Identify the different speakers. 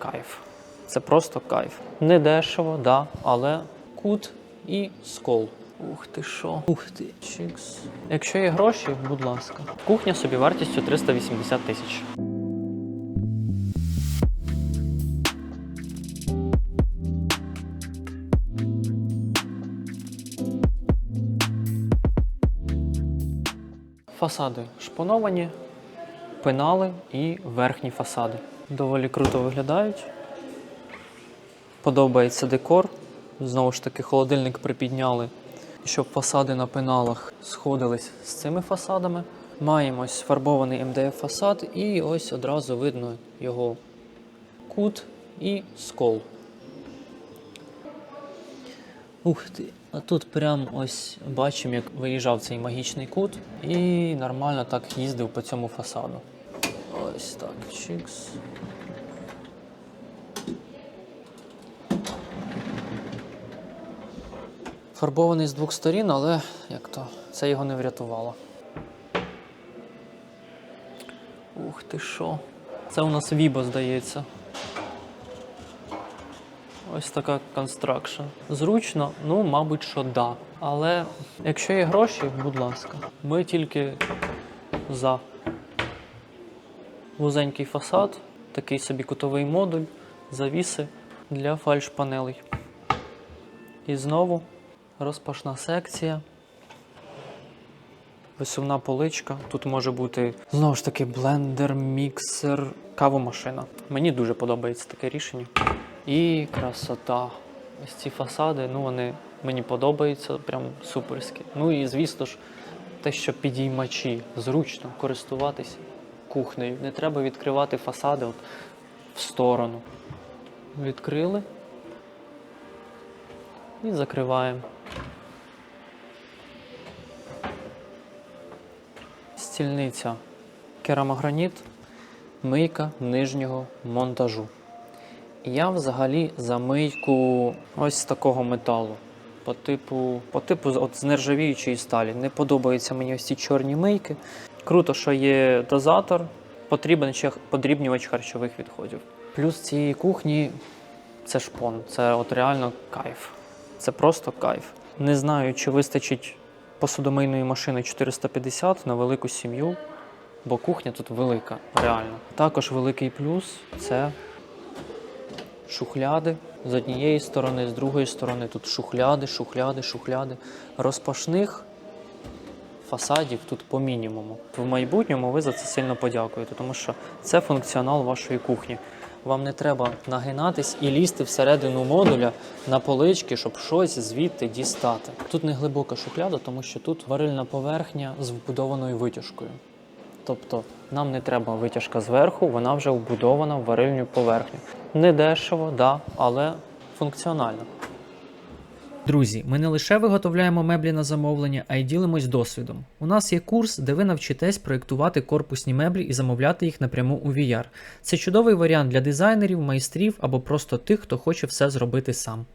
Speaker 1: кайф. Це просто кайф. Не дешево, да, але кут і скол. Ух ти що. Ух ти. Чікс. Якщо є гроші, будь ласка. Кухня собі вартістю 380 тисяч. Фасади шпоновані, пенали і верхні фасади. Доволі круто виглядають. Подобається декор. Знову ж таки, холодильник припідняли, щоб фасади на пеналах сходились з цими фасадами. Маємо ось фарбований МДФ фасад, і ось одразу видно його кут і скол. Ух ти. А тут прям ось бачимо, як виїжджав цей магічний кут і нормально так їздив по цьому фасаду. Ось так, чікс. Фарбований з двох сторін, але як то, це його не врятувало. Ух ти що. Це у нас Вібо, здається. Ось така констракшн. Зручно, ну, мабуть, що да. Але якщо є гроші, будь ласка, ми тільки за вузенький фасад, такий собі кутовий модуль, завіси для фальш-панелей. І знову розпашна секція. Висувна поличка. Тут може бути знову ж таки блендер, міксер, кавомашина. Мені дуже подобається таке рішення. І красота. Ось ці фасади, ну вони мені подобаються, прям суперські. Ну і звісно ж, те, що підіймачі, зручно користуватися кухнею. Не треба відкривати фасади от в сторону. Відкрили і закриваємо. Стільниця керамограніт, мийка нижнього монтажу. Я взагалі за мийку ось такого металу. По типу, по типу от з нержавіючої сталі. Не подобаються мені ось ці чорні мийки. Круто, що є дозатор, потрібен ще подрібнювач харчових відходів. Плюс цієї кухні це шпон. Це от реально кайф. Це просто кайф. Не знаю, чи вистачить посудомийної машини 450 на велику сім'ю, бо кухня тут велика, реально. Також великий плюс це шухляди з однієї сторони, з другої сторони тут шухляди, шухляди, шухляди. Розпашних фасадів тут по мінімуму. В майбутньому ви за це сильно подякуєте, тому що це функціонал вашої кухні. Вам не треба нагинатись і лізти всередину модуля на полички, щоб щось звідти дістати. Тут не глибока шухляда, тому що тут варильна поверхня з вбудованою витяжкою. Тобто нам не треба витяжка зверху, вона вже вбудована в варильню поверхню. Не дешево, да, але функціонально.
Speaker 2: Друзі, ми не лише виготовляємо меблі на замовлення, а й ділимось досвідом. У нас є курс, де ви навчитесь проєктувати корпусні меблі і замовляти їх напряму у VR. Це чудовий варіант для дизайнерів, майстрів або просто тих, хто хоче все зробити сам.